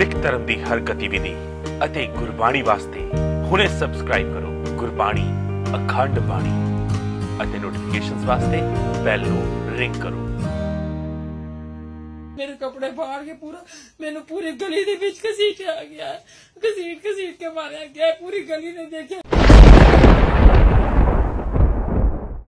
ਸਿੱਖ ਧਰਮ ਦੀ ਹਰ ਗਤੀਵਿਧੀ ਅਤੇ ਗੁਰਬਾਣੀ ਵਾਸਤੇ ਹੁਣੇ ਸਬਸਕ੍ਰਾਈਬ ਕਰੋ ਗੁਰਬਾਣੀ, ਅਖੰਡ ਬਾਣੀ ਅਤੇ ਨੋਟੀਫਿਕੇਸ਼ਨਸ ਵਾਸਤੇ ਬੈਲ ਨੂੰ ਰਿੰਗ ਕਰੋ। ਮੇਰੇ ਕੱਪੜੇ ਫਾੜ ਕੇ ਪੂਰਾ। ਮੈਨੂੰ ਪੂਰੀ ਗਲੀ ਦੇ ਵਿੱਚ ਘਸੀਟਿਆ ਗਿਆ। ਘਸੀਟ ਘਸੀਟ ਕੇ ਮਾਰਿਆ ਗਿਆ। ਪੂਰੀ ਗਲੀ ਨੇ ਦੇਖਿਆ।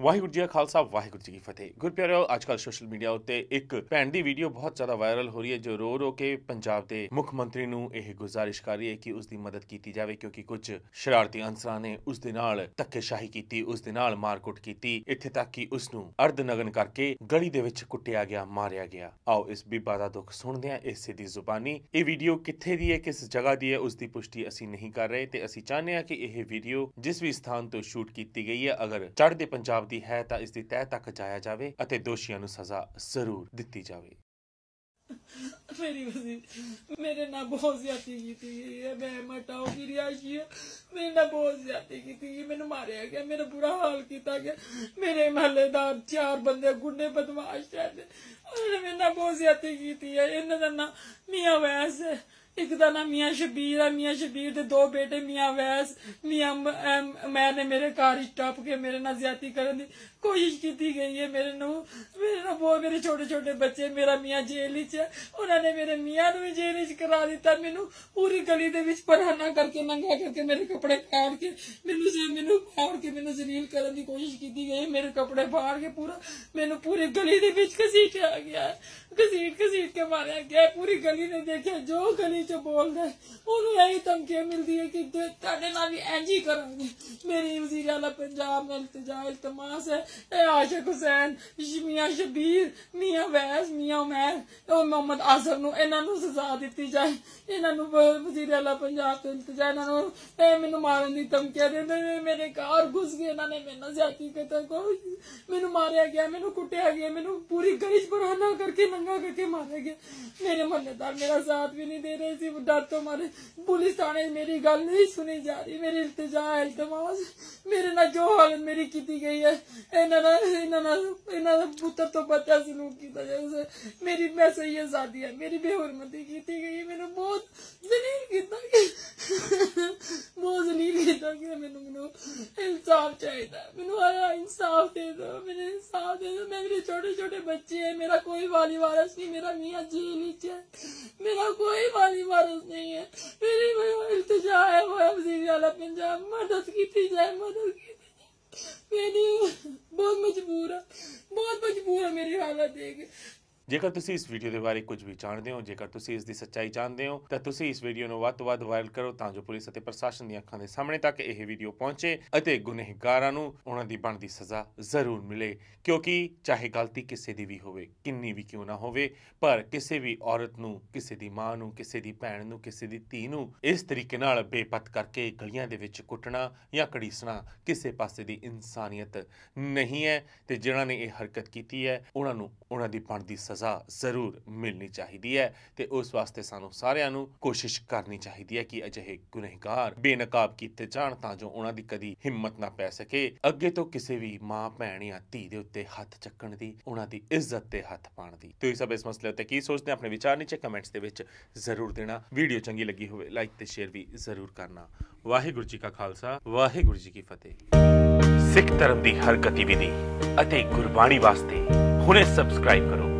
ਵਾਹਿਗੁਰੂ ਜੀ ਕਾ ਖਾਲਸਾ, ਵਾਹਿਗੁਰੂ ਜੀ ਕੀ ਫਤਿਹ। ਗੁਰਪਿਆਰਿਓ ਅੱਜਕੱਲ ਸੋਸ਼ਲ ਮੀਡੀਆ ਉੱਤੇ ਇੱਕ ਭੈਣ ਦੀ ਵੀਡੀਓ ਬਹੁਤ ਜ਼ਿਆਦਾ ਵਾਇਰਲ ਹੋ ਰਹੀ ਹੈ, ਜੋ ਰੋ ਰੋ ਕੇ ਪੰਜਾਬ ਦੇ ਮੁੱਖ ਮੰਤਰੀ ਨੂੰ ਇਹ ਗੁਜ਼ਾਰਿਸ਼ ਕਰ ਰਹੀ ਹੈ ਕਿ ਉਸ ਦੀ ਮਦਦ ਕੀਤੀ ਜਾਵੇ, ਕਿਉਂਕਿ ਕੁਝ ਸ਼ਰਾਰਤੀ ਅਨਸਰਾਂ ਨੇ ਉਸ ਦੇ ਨਾਲ ਧੱਕੇਸ਼ਾਹੀ ਕੀਤੀ, ਉਸ ਦੇ ਨਾਲ ਮਾਰਕੁੱਟ ਕੀਤੀ, ਇੱਥੇ ਤੱਕ ਕਿ ਉਸ ਨੂੰ ਅਰਧ ਨਗਨ ਕਰਕੇ ਗਲੀ ਦੇ ਵਿੱਚ ਕੁੱਟਿਆ ਗਿਆ, ਮਾਰਿਆ ਗਿਆ। ਆਓ ਇਸ ਬੀਬਾ ਦਾ ਦੁੱਖ ਸੁਣਦੇ ਹਾਂ, ਇਸੇ ਦੀ ਜ਼ੁਬਾਨੀ। ਇਹ ਵੀਡੀਓ ਕਿੱਥੇ ਦੀ ਹੈ, ਕਿਸ ਜਗ੍ਹਾ ਦੀ ਹੈ ਉਸ ਦੀ ਪੁਸ਼ਟੀ ਅਸੀਂ ਨਹੀਂ ਕਰ ਰਹੇ, ਤੇ ਅਸੀਂ ਚਾਹੁੰਦੇ ਹਾਂ ਕਿ ਇਹ ਵੀਡੀਓ ਜਿਸ ਵੀ ਸਥਾਨ ਤੋਂ ਸ਼ੂਟ ਕੀਤੀ ਗਈ ਹੈ, ਅਗਰ ਚੜ੍ਹਦੇ ਪੰਜਾਬ ਦੀ ਹੈ ਤਾਂ ਇਸ ਦੀ ਤਹਿ ਤੱਕ ਜਾਇਆ ਜਾਵੇ ਅਤੇ ਦੋਸ਼ੀਆਂ ਨੂੰ ਸਜ਼ਾ ਜ਼ਰੂਰ ਦਿੱਤੀ ਜਾਵੇ। ਮੇਰੀ ਵਜ਼ੀ ਮੇਰੇ ਨਾਲ ਬਹੁਤ ਜ਼ਿਆਦਤੀ ਕੀਤੀ ਗਈ ਹੈ। ਮੈਂ ਮਟਾਓ ਦੀ ਰਿਆਸ਼ੀ ਹੈ। ਮੇਰੇ ਨਾਲ ਬਹੁਤ ਜ਼ਿਆਦਤੀ ਕੀਤੀ ਗਈ ਮੈਨੂੰ ਮਾਰਿਆ ਗਿਆ, ਮੇਰਾ ਬੁਰਾ ਹਾਲ ਕੀਤਾ ਗਿਆ। ਮੇਰੇ ਮਹੱਲੇਦਾਰ ਚਾਰ ਬੰਦੇ ਗੁੰਡੇ ਬਦਮਾਸ਼ ਹੈ। ਉਹਨਾਂ ਨੇ ਮੇਰੇ ਨਾਲ ਬਹੁਤ ਜ਼ਿਆਦਤੀ ਕੀਤੀ ਹੈ। ਇਹਨਾਂ ਦਾ ਨਾਂ ਮੀਆਂ ਵੈਸ ਇੱਕ ਦਾ ਨਾਮ ਮੀਆਂ ਸ਼ਬੀਰ ਹੈ ਮੀਆਂ ਸ਼ਬੀਰ ਦੇ ਦੋ ਬੇਟੇ, ਮੀਆਂ ਵੈਸ, ਮੀਆਂ ਮੈਂ ਨੇ ਮੇਰੇ ਘਰ ਹੀ ਕੇ ਮੇਰੇ ਨਾਲ ਜ਼ਿਆਦਤੀ ਕਰਨ ਦੀ ਕੋਸ਼ਿਸ਼ ਕੀਤੀ ਗਈ ਹੈ ਮੇਰੇ ਨੂੰ। ਮੇਰੇ ਨਾਲ ਬਹੁਤ, ਮੇਰੇ ਛੋਟੇ ਛੋਟੇ ਬੱਚੇ, ਮੇਰਾ ਮੀਆਂ ਜੇਲ੍ਹ ਵਿੱਚ ਹੈ। ਉਹਨਾਂ ਨੇ ਮੇਰੇ ਮੀਆਂ ਨੂੰ ਵੀ ਜੇਲ੍ਹ ਵਿੱਚ ਕਰਾ ਦਿੱਤਾ। ਮੈਨੂੰ ਪੂਰੀ ਗਲੀ ਦੇ ਵਿੱਚ ਪਰਹਾਨਾ ਕਰਕੇ, ਨੰਗਾ ਕਰਕੇ ਮੇਰੇ ਕੱਪੜੇ ਪਾੜ ਕੇ, ਮੈਨੂੰ ਸੇ, ਮੈਨੂੰ ਫਾੜ ਕੇ, ਮੈਨੂੰ ਜ਼ਲੀਲ ਕਰਨ ਦੀ ਕੋਸ਼ਿਸ਼ ਕੀਤੀ ਗਈ ਮੇਰੇ ਕੱਪੜੇ ਫਾੜ ਕੇ ਪੂਰਾ, ਮੈਨੂੰ ਪੂਰੀ ਗਲੀ ਦੇ ਵਿੱਚ ਘਸੀਟਿਆ ਗਿਆ। ਘਸੀਟ ਘਸੀਟ ਕੇ ਮਾਰਿਆ ਗਿਆ। ਪੂਰੀ ਗਲੀ ਨੇ ਦੇਖਿਆ ਜੋ ਗਲੀ ਚ ਬੋਲਦਾ ਹੈ, ਉਹਨੂੰ ਇਹੀ ਧਮਕੀਆਂ ਮਿਲਦੀ ਹੈ ਕਿ ਤੁਹਾਡੇ ਨਾਲ ਵੀ ਇੰਝ ਹੀ ਕਰਾਂਗੇ। ਮੇਰੀ ਵਜ਼ੀਰ ਆਲਾ ਪੰਜਾਬ ਨਾਲ ਇਲਤਜਾ ਇਲਤਮਾਸ ਹੈ। ਇਹ ਆਸ਼ਕ ਹੁਸੈਨ ਮੀਆਂ ਸ਼ਬੀਰ ਮੀਆਂ ਵੈਸ ਮੀਆਂ ਉਮੈਰ ਉਹ ਮੁਹੰਮਦ ਆਜ਼ਰ ਨੂੰ ਇਹਨਾਂ ਨੂੰ ਸਜ਼ਾ ਦਿੱਤੀ ਜਾਏ। ਇਹਨਾਂ ਨੂੰ ਵਜ਼ੀਰ ਆਲਾ ਪੰਜਾਬ ਤੋਂ ਇਲਤਜਾ ਇਹਨਾਂ ਨੂੰ ਇਹ ਮੈਨੂੰ ਮਾਰਨ ਦੀ ਧਮਕੀਆਂ ਦਿੰਦੇ ਨੇ। ਮੇਰੇ ਘਰ ਘੁਸ ਗਏ ਇਹਨਾਂ ਨੇ ਮੇਰੇ ਨਾਲ ਜ਼ਿਆਦਤੀ ਕੀਤਾ ਕੋਈ ਮੈਨੂੰ ਮਾਰਿਆ ਗਿਆ ਮੈਨੂੰ ਕੁੱਟਿਆ ਗਿਆ ਮੈਨੂੰ ਪੂਰੀ ਗਲੀ ਚ ਬਰਾਨਾ ਕਰਕੇ ਨੰਗਾ ਕਰਕੇ ਮਾਰਿਆ ਗਿਆ। ਮੇਰੇ ਮਹੱਲੇਦਾਰ ਮੇਰਾ ਸਾਥ ਵੀ ਨਹੀਂ ਦੇ ਰਹੇ। ਸੀ ਡਰ ਤੋਂ ਮਾਰੇ ਪੁਲਿਸ ਥਾਣੇ 'ਚ ਮੇਰੀ ਗੱਲ ਨਹੀਂ ਸੁਣੀ ਜਾ ਰਹੀ ਮੇਰੀ ਇਲਤਜਾ ਹੈ ਇਲਤਮਾਸ ਮੇਰੇ ਨਾਲ ਜੋ ਹਾਲਤ ਮੇਰੀ ਕੀਤੀ ਗਈ ਹੈ ਇਹਨਾਂ ਨਾਲ ਇਹਨਾਂ ਨਾਲ ਇਹਨਾਂ ਦਾ ਪੁੱਤਰ ਤੋਂ ਬੱਚਾ ਸਲੂਕ ਕੀਤਾ ਜਾਏ ਮੇਰੀ ਮੈਂ ਸਹੀ ਆਜ਼ਾਦੀ ਹੈ ਮੇਰੀ ਬੇਹਰਮਤੀ ਕੀਤੀ ਗਈ ਹੈ। ਮੈਨੂੰ ਬਹੁਤ ਜ਼ਲੀਲ ਕੀਤਾ ਗਿਆ ਬਹੁਤ ਜ਼ਲੀਲ ਕੀਤਾ ਗਿਆ ਮੈਨੂੰ ਮੈਨੂੰ ਇਨਸਾਫ ਚਾਹੀਦਾ ਹੈ। ਮੈਨੂੰ ਆਇਆ ਇਨਸਾਫ ਦੇ ਦਿਓ ਮੈਨੂੰ ਇਨਸਾਫ ਦੇ ਦਿਓ ਮੈਂ ਮੇਰੇ ਛੋਟੇ ਛੋਟੇ ਬੱਚੇ ਹੈ ਮੇਰਾ ਕੋਈ ਵਾਲੀ ਵਾਰਸ ਨਹੀਂ ਮੇਰਾ ਮੀਆਂ ਜੇਲ੍ਹ ਵਿੱਚ ਹੈ ਮੇਰਾ ਕੋਈ ਵਾਲੀ ਵਾਰਸ ਨਹੀਂ ਹੈ ਮੇਰੀ ਮੈਂ ਇਲਤਜਾ ਹੈ ਉਹ ਵਜ਼ੀਰ ਆਲਾ ਪੰਜਾਬ ਮਦਦ ਕੀਤੀ ਜਾਏ ਮਦਦ ਕੀਤੀ ਜਾਏ। ਮੇਰੀ ਬਹੁਤ ਮਜਬੂਰ ਹੈ ਬਹੁਤ ਮਜਬੂਰ ਜੇਕਰ ਤੁਸੀਂ ਇਸ ਵੀਡੀਓ ਦੇ ਬਾਰੇ ਕੁਝ ਵੀ ਜਾਣਦੇ ਹੋ, ਜੇਕਰ ਤੁਸੀਂ ਇਸ ਦੀ ਸੱਚਾਈ ਜਾਣਦੇ ਹੋ, ਤਾਂ ਤੁਸੀਂ ਇਸ ਵੀਡੀਓ ਨੂੰ ਵੱਧ ਤੋਂ ਵੱਧ ਵਾਇਰਲ ਕਰੋ ਤਾਂ ਜੋ ਪੁਲਿਸ ਅਤੇ ਪ੍ਰਸ਼ਾਸਨ ਦੀਆਂ ਅੱਖਾਂ ਦੇ ਸਾਹਮਣੇ ਤੱਕ ਇਹ ਵੀਡੀਓ ਪਹੁੰਚੇ ਅਤੇ ਗੁਨਹਗਾਰਾਂ ਨੂੰ ਉਹਨਾਂ ਦੀ ਬਣਦੀ ਸਜ਼ਾ ਜ਼ਰੂਰ ਮਿਲੇ। ਕਿਉਂਕਿ ਚਾਹੇ ਗਲਤੀ ਕਿਸੇ ਦੀ ਵੀ ਹੋਵੇ, ਕਿੰਨੀ ਵੀ ਕਿਉਂ ਨਾ ਹੋਵੇ, ਪਰ ਕਿਸੇ ਵੀ ਔਰਤ ਨੂੰ, ਕਿਸੇ ਦੀ ਮਾਂ ਨੂੰ, ਕਿਸੇ ਦੀ ਭੈਣ ਨੂੰ, ਕਿਸੇ ਦੀ ਧੀ ਨੂੰ ਇਸ ਤਰੀਕੇ ਨਾਲ ਬੇਪਤ ਕਰਕੇ ਗਲੀਆਂ ਦੇ ਵਿੱਚ ਕੁੱਟਣਾ ਜਾਂ ਕੜੀਸਣਾ ਕਿਸੇ ਪਾਸੇ ਦੀ ਇਨਸਾਨੀਅਤ ਨਹੀਂ ਹੈ ਤੇ ਜਿਨ੍ਹਾਂ ਨੇ ਇਹ ਹਰਕਤ ਕੀਤੀ ਹੈ, ਉਹਨਾਂ ਨੂੰ ਉਹਨਾਂ ਦੀ ਬਣਦੀ ਸਜ਼ਾ ਜ਼ਰੂਰ ਮਿਲਣੀ ਚਾਹੀਦੀ ਹੈ ਤੇ ਉਸ ਵਾਸਤੇ ਸਾਨੂੰ ਸਾਰਿਆਂ ਨੂੰ ਕੋਸ਼ਿਸ਼ ਕਰਨੀ ਚਾਹੀਦੀ ਹੈ ਕਿ ਅਜਿਹੇ ਗੁਨਹਗਾਰ, ਬੇਨਕਾਬ ਕੀਤੇ ਜਾਣ ਤਾਂ ਜੋ ਉਹਨਾਂ ਦੀ ਕਦੀ ਹਿੰਮਤ ਨਾ ਪੈ ਸਕੇ। ਅੱਗੇ ਤੋਂ ਕਿਸੇ ਵੀ ਮਾਂ, ਭੈਣ ਜਾਂ ਧੀ ਦੇ ਉੱਤੇ ਹੱਥ ਚੱਕਣ ਦੀ, ਉਹਨਾਂ ਦੀ ਇੱਜ਼ਤ ਤੇ ਹੱਥ ਪਾਉਣ ਦੀ। ਤੁਸੀਂ ਸਭ ਇਸ ਮਸਲੇ ਉੱਤੇ ਕੀ ਸੋਚਦੇ ਆਪਣੇ ਵਿਚਾਰ ਨੀਚੇ ਕਮੈਂਟਸ ਦੇ ਵਿੱਚ ਜ਼ਰੂਰ ਦੇਣਾ। ਵੀਡੀਓ ਚੰਗੀ ਲੱਗੀ ਹੋਵੇ, ਲਾਈਕ ਤੇ ਸ਼ੇਅਰ ਵੀ ਜ਼ਰੂਰ ਕਰਨਾ। ਵਾਹਿਗੁਰੂ ਜੀ ਕਾ ਖਾਲਸਾ, ਵਾਹਿਗੁਰੂ ਜੀ ਕੀ ਫਤਿਹ। ਸਿੱਖ ਧਰਮ ਦੀ ਹਰ ਗਤੀਵਿਧੀ ਅਤੇ ਗੁਰਬਾਣੀ ਵਾਸਤੇ ਹੁਣੇ ਸਬਸਕ੍ਰਾਈਬ ਕਰੋ।